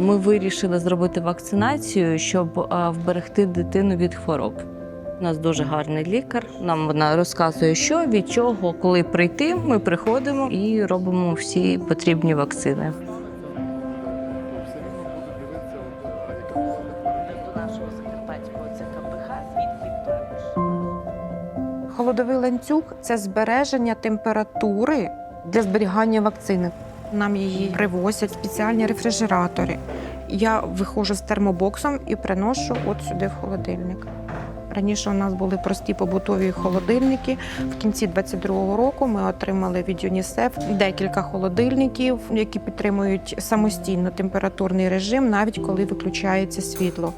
Ми вирішили зробити вакцинацію, щоб вберегти дитину від хвороб. У нас дуже гарний лікар. Нам вона розказує, що від чого, коли прийти. Ми приходимо і робимо всі потрібні вакцини. Холодовий ланцюг це збереження температури для зберігання вакцини. Нам її привозять спеціальні рефрижератори. Я виходжу з термобоксом і приношу от сюди в холодильник. Раніше у нас були прості побутові холодильники. В кінці 22-го року ми отримали від ЮНІСЕФ декілька холодильників, які підтримують самостійно температурний режим, навіть коли виключається світло.